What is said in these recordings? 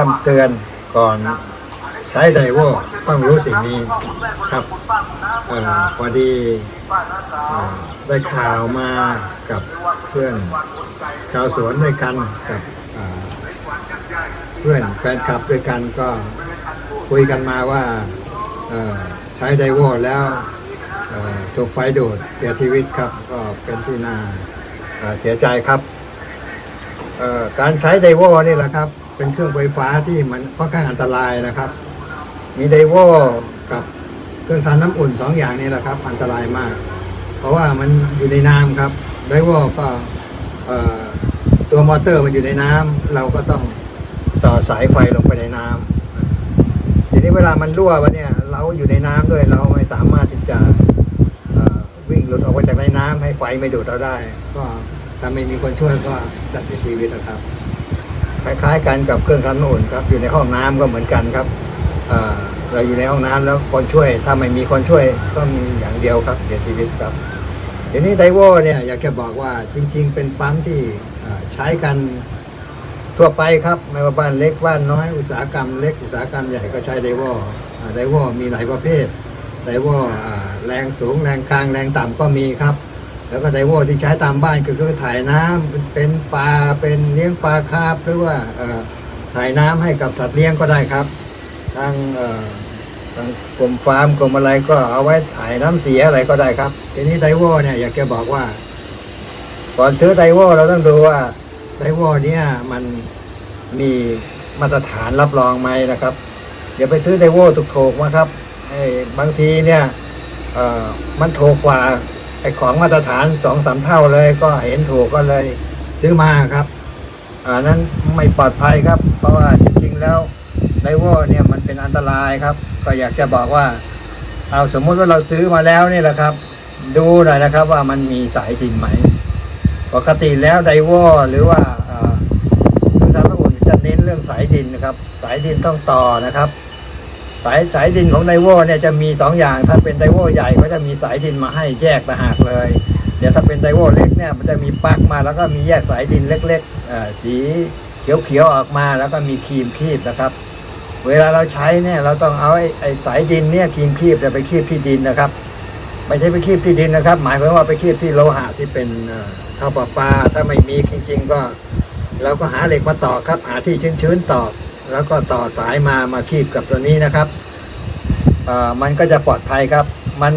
คำเตือนก่อนใช้ไดโวต้องรู้สิ่งนี้ครับอพอดีอได้ข่าวมากับเพื่อนชาวสวนด้วยกันกับเพื่อนแฟนคลับด้วยกันก็คุยกันมาว่าใช้ไดโวแล้วถูกไฟดูดเสียชีวิตครับก็เป็นที่น่าเสียใจครับการใช้ไดโวนี่แหละครับ เป็นเครื่องไฟฟ้าที่มันค่อนข้างอันตรายนะครับ มีไดโวกับเครื่องทานน้ำอุ่นสองอย่างนี้แหละครับ อันตรายมาก เพราะว่ามันอยู่ในน้ำครับไดโวก็เอ่อตัวมอเตอร์มันอยู่ในน้ำเราก็ต้องต่อสายไฟลงไปในน้ำทีนี้เวลามันรั่ววะเนี่ย เราอยู่ในน้ำด้วยเราไม่สามารถที่จะวิ่งหลุดออกมาจากในน้ำให้ไฟไม่ดูดเราได้ ก็ถ้าไม่มีคนช่วยก็จะเสียชีวิตนะครับ คล้ายๆกันกับเครื่องทำน้ำอุ่นครับอยู่ในห้องน้ำก็เหมือนกันครับเราอยู่ในห้องน้ำแล้วคนช่วยถ้าไม่มีคนช่วยก็มีอย่างเดียวครับเสียชีวิตครับทีนี้ไดโวเนี่ยอยากจะบอกว่าจริง ๆ เป็นปั๊มที่ใช้กันทั่วไปครับไม่ว่าบ้านเล็กบ้านน้อยอุตสาหกรรมเล็กอุตสาหกรรมใหญ่ก็ใช้ไดโวไดโวมีหลายประเภทไดโวแรงสูงแรงกลางแรงต่ำก็มีครับ แล้วก็ไดโวที่ใช้ตามบ้านก็คือถ่ายน้ำเป็นปลาเป็นเลี้ยงปลาคาร์ฟหรือว่าถ่ายน้ำให้กับสัตว์เลี้ยงก็ได้ครับทางทางกรมฟาร์มกรมอะไรก็เอาไว้ถ่ายน้ำเสียอะไรก็ได้ครับ ทีนี้ไดโวเนี่ยอยากจะบอกว่า ก่อนซื้อไดโวเราต้องดูว่าไดโวเนี่ยมันมีมาตรฐานรับรองไหมนะครับอย่าไปซื้อไดโวถูกๆมาครับบางทีเนี่ยมันถูกกว่า ไอ้ของมาตรฐานสองสามเท่าเลยก็เห็นถูกก็เลยซื้อมาครับอันนั้นไม่ปลอดภัยครับ เพราะว่าจริงๆแล้วไดโวเนี่ยมันเป็นอันตรายครับ ก็อยากจะบอกว่า เอาสมมุติว่าเราซื้อมาแล้วนี่แหละครับ ดูหน่อยนะครับว่ามันมีสายดินไหม ปกติแล้วไดโวหรือว่าเอ่อเครื่องทำน้ำอุ่นจะเน้นเรื่องสายดินนะครับ สายดินต้องต่อนะครับ สายสายดินของไดโวเนี่ยจะมีสองอย่าง ถ้าเป็นไดโวใหญ่ก็จะมีสายดินมาให้แยกต่างหากเลย เดี๋ยวถ้าเป็นไดโวเล็กเนี่ยมันจะมีปลั๊กมาแล้วก็มีแยกสายดินเล็กๆอ่อสีเขียวๆออกมาแล้วก็มีครีมคีบนะครับ เวลาเราใช้เนี่ยเราต้องเอาไอ้ไอ้สายดินเนี่ยครีมคีบจะไปคีบที่ดินนะครับไม่ใช่ไปคีบที่ดินนะครับ หมายความว่าไปคีบที่โลหะที่เป็นเอ่อข้าวปลาปลาถ้าไม่มีจริงๆก็ เราก็หาเหล็กมาต่อครับ หาที่ชื้นๆต่อ แล้วก็ต่อสายมามาคีบกับตัวนี้นะครับอ่อมันก็จะปลอดภัยครับ มัน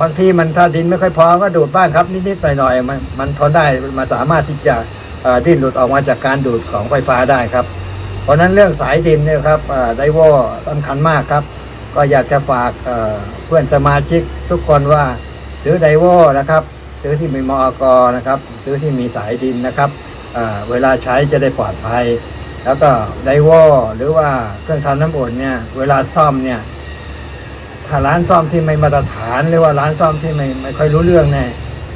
บางที่มันถ้าดินไม่ค่อยพอก็ดูดบ้างครับ นิดๆหน่อยๆมันมันทนได้มันสามารถที่จะอ่อดิ้นหลุดออกมาจากการดูดของไฟฟ้าได้ครับ เพราะนั้นเรื่องสายดินเนี่ยครับไดโวสำคัญมากครับ ก็อยากจะฝากเอ่อเพื่อนสมาชิกทุกคนว่าซื้อไดโวนะครับซื้อที่มีมอกนะครับซื้อที่มีสายดินนะครับอ่อเวลาใช้จะได้ปลอดภัย แล้วก็ไดโวหรือว่าเครื่องทำน้ำอุ่นเนี่ย เวลาซ่อมเนี่ย ถ้าร้านซ่อมที่ไม่มาตรฐาน หรือว่าร้านซ่อมที่ไม่ไม่ค่อยรู้เรื่องเนี่ย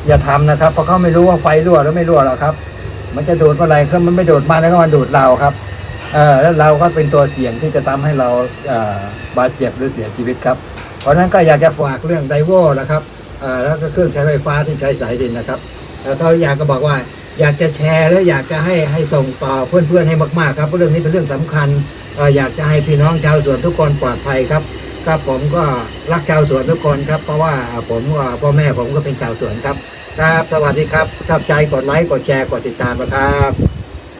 อย่าทำนะครับ เพราะเขาไม่รู้ว่าไฟรั่วหรือไม่รั่วหรอกครับ มันจะดูดเมื่อไรเครื่องมันไม่ดูดมาแล้วก็มาดูดเราครับเออแล้วเราก็เป็นตัวเสี่ยงที่จะทำให้เราเบาดเจ็บหรือเสียชีวิตครับ เพราะฉะนั้นก็อยากจะฝากเรื่องไดโวนะครับเออแล้วก็เครื่องใช้ไฟฟ้าที่ใช้สายดินนะครับแล้วก็อยากก็บอกว่า อยากจะแชร์และอยากจะให้ให้ส่งต่อเพื่อนๆให้มากๆครับเพราะเรื่องนี้เป็นเรื่องสำคัญอยากจะให้พี่น้องชาวสวนทุกคนปลอดภัยครับครับผมก็รักชาวสวนทุกคนครับ เพราะว่าผมพ่อแม่ผมก็เป็นชาวสวนครับ ครับ สวัสดีครับชอบใจกดไลค์กดแชร์กดติดตามนะครับ